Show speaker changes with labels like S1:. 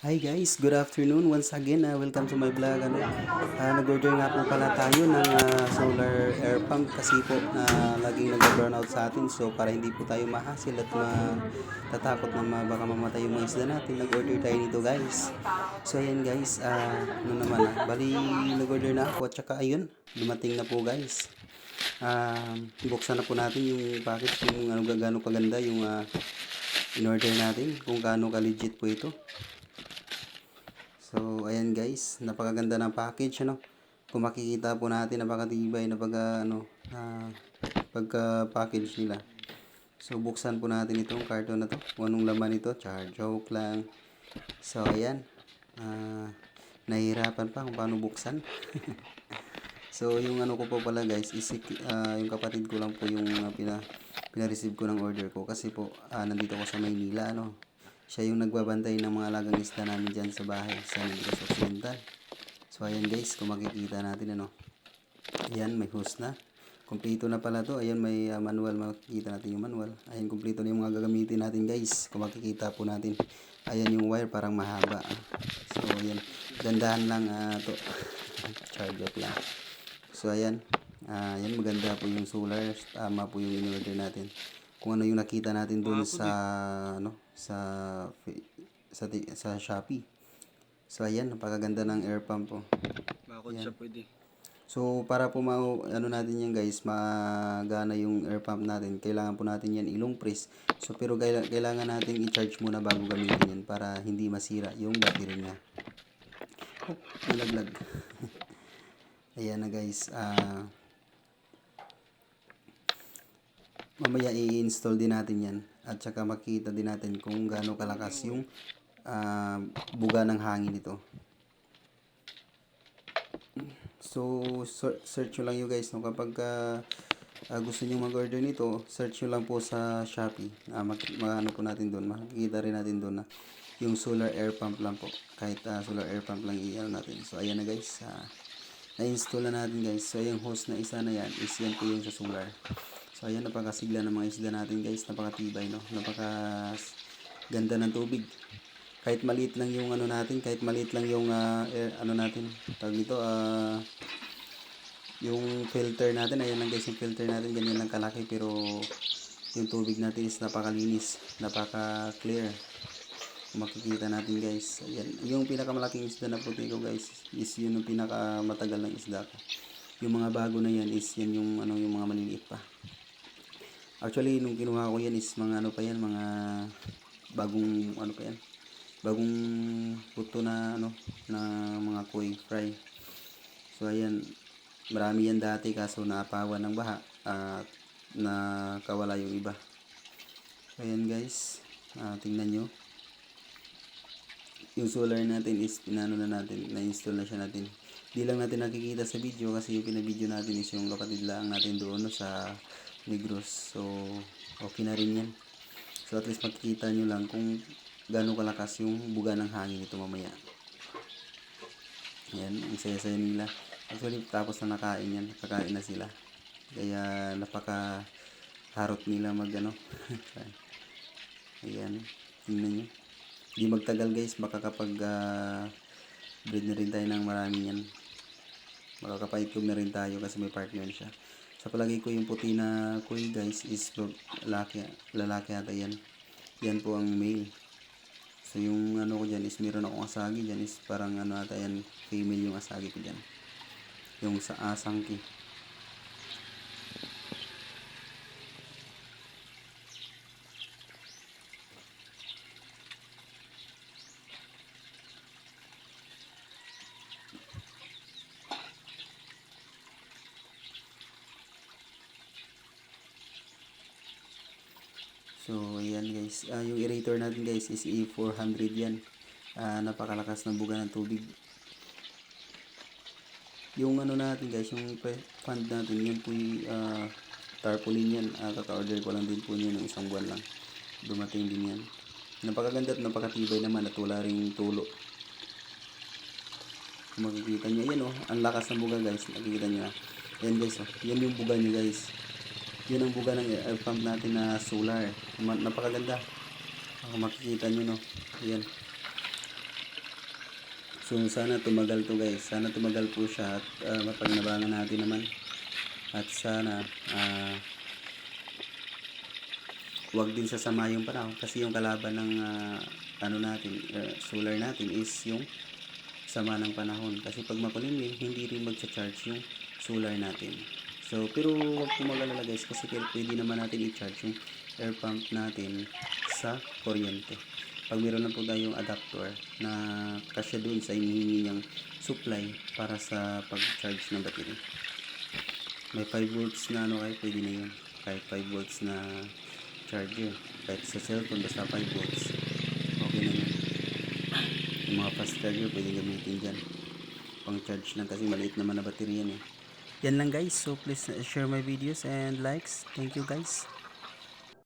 S1: Hi guys, good afternoon once again. Uh, welcome to my vlog. Ano, uh, nag-order nga po pala tayo ng uh, solar air pump kasi po na laging nag-burn out sa atin. So para hindi po tayo mahasil at matatakot na baka mamatay yung mga isda natin, nag-order tayo nito guys. So ayan guys, uh, ano naman ah, bali nag-order na ako at saka ayun, dumating na po guys. Um, buksan na po natin yung package, yung ano gaano kaganda yung uh, in-order natin, kung gaano ka-legit po ito. So, ayan guys, napakaganda ng package, ano. Kung makikita po natin, napakatibay na pagka, ano, ah, pagka-package nila. So, buksan po natin itong carton na to. Anong laman ito, char joke lang. So, ayan. Ah, nahihirapan pa kung paano buksan. so, yung ano ko po pala guys, is ah, yung kapatid ko lang po yung uh, pina, pina-receive ko ng order ko. Kasi po, ah, nandito ko sa Maynila, ano siya yung nagbabantay ng mga alagang isda namin dyan sa bahay sa Negros Occidental. So ayan guys, kung makikita natin ano. Ayan, may hose na. Kompleto na pala to. Ayan, may uh, manual. Makikita natin yung manual. Ayan, kompleto na yung mga gagamitin natin guys. Kung makikita po natin. Ayan yung wire, parang mahaba. ah. So ayan, dandahan lang uh, to. Charge up lang. So ayan, ah, ayan maganda po yung solar. Tama po yung in-order natin kung ano yung nakita natin doon sa ano sa sa sa Shopee. So ayan, napakaganda ng air pump po.
S2: Bakit siya pwede?
S1: So para po ma ano natin yan guys, magana yung air pump natin, kailangan po natin yan ilong press. So pero kaila- kailangan natin i-charge muna bago gamitin yan para hindi masira yung battery niya. Oh, nalaglag. Ayan na guys. Ah mamaya i-install din natin yan. At saka makita din natin kung gaano kalakas yung ah, buga ng hangin nito. So search nyo lang yun guys no? kapag ah, gusto nyo mag-order nito search nyo lang po sa Shopee. Ah, mag, po natin doon makikita rin natin doon na yung solar air pump lang po. Kahit ah, solar air pump lang i-ano natin. So ayan na guys ah, na-install na natin guys. So yung host na isa na yan is yan po yung sa solar So ayan, napakasigla ng mga isda natin guys. Napakatibay no. Napaka ganda ng tubig. Kahit maliit lang yung ano natin, kahit maliit lang yung ah, air, ano natin. Tawag dito, ah yung filter natin, ayan lang guys yung filter natin, ganyan lang kalaki pero yung tubig natin is napakalinis, napaka-clear. Kung makikita natin guys, ayan. Yung pinakamalaking isda na puti ko guys, is yun yung pinakamatagal ng isda ko. Yung mga bago na yan is yan yung ano yung mga maliliit pa. Actually, nung kinuha ko yan is mga ano pa yan, mga bagong ano pa yan. Bagong puto na ano na mga koi fry. So ayan, marami yan dati kaso naapawan ng baha at nakawala yung iba. So ayan guys, ah, tingnan nyo. Yung solar natin is pinano na natin, na-install na siya natin. Di lang natin nakikita sa video kasi yung pinabideo natin is yung kapatid lang natin doon no, sa Negros. So, okay na rin yan. So, at least makikita nyo lang kung gaano kalakas yung buga ng hangin nito mamaya. Yan, ang saya-saya nila. Actually, tapos na nakain yan. Kakain na sila. Kaya, napaka harot nila mag ano. Ayan, tingnan nyo. Di magtagal guys, baka kapag ah, breed na rin tayo ng marami yan. Makakapaitlog na rin tayo kasi may partner siya. Sa palagi ko yung puti na kuy guys is lalaki, lalaki ata yan. Yan po ang male. So yung ano ko dyan is meron akong asagi dyan is parang ano ata yan female yung asagi ko dyan. Yung sa asangki. So, ayan guys. Ah, yung aerator natin guys is E400 yan. Ah, napakalakas ng buga ng tubig. Yung ano natin guys, yung fund natin, yun po yung ah, tarpaulin yan. Ah, kaka-order ko lang din po niya ng isang buwan lang. Dumating din yan. Napakaganda at napakatibay naman at wala ring tulo. Kung makikita nyo, yan oh, ang lakas ng buga guys. Nakikita nyo ah. Yan guys oh, yan yung buga nyo guys. Yun ang buga ng air pump natin na solar. Napakaganda. Kung makikita nyo no. Yan. So sana tumagal to guys. Sana tumagal po siya at uh, mapagnabangan natin naman. At sana ah, wag din sasama yung panahon kasi yung kalaban ng ah, ano natin, eh, solar natin is yung sama ng panahon. Kasi pag makulimlim, hindi rin magcha-charge yung solar natin. So, pero wag po mag-alala guys kasi pwede naman natin i-charge yung air pump natin sa kuryente. Pag meron na po tayong adapter na kasya dun sa hinihingi niyang supply para sa pag-charge ng battery. May 5 volts na ano kayo, pwede na yun. Kahit 5 volts na charger. Kahit sa cellphone, basta 5 volts. Okay na yun. Yung mga fast charger, pwede gamitin dyan. Pang charge lang kasi maliit naman na battery yan eh. Yan lang guys. So please share my videos and likes. Thank you guys.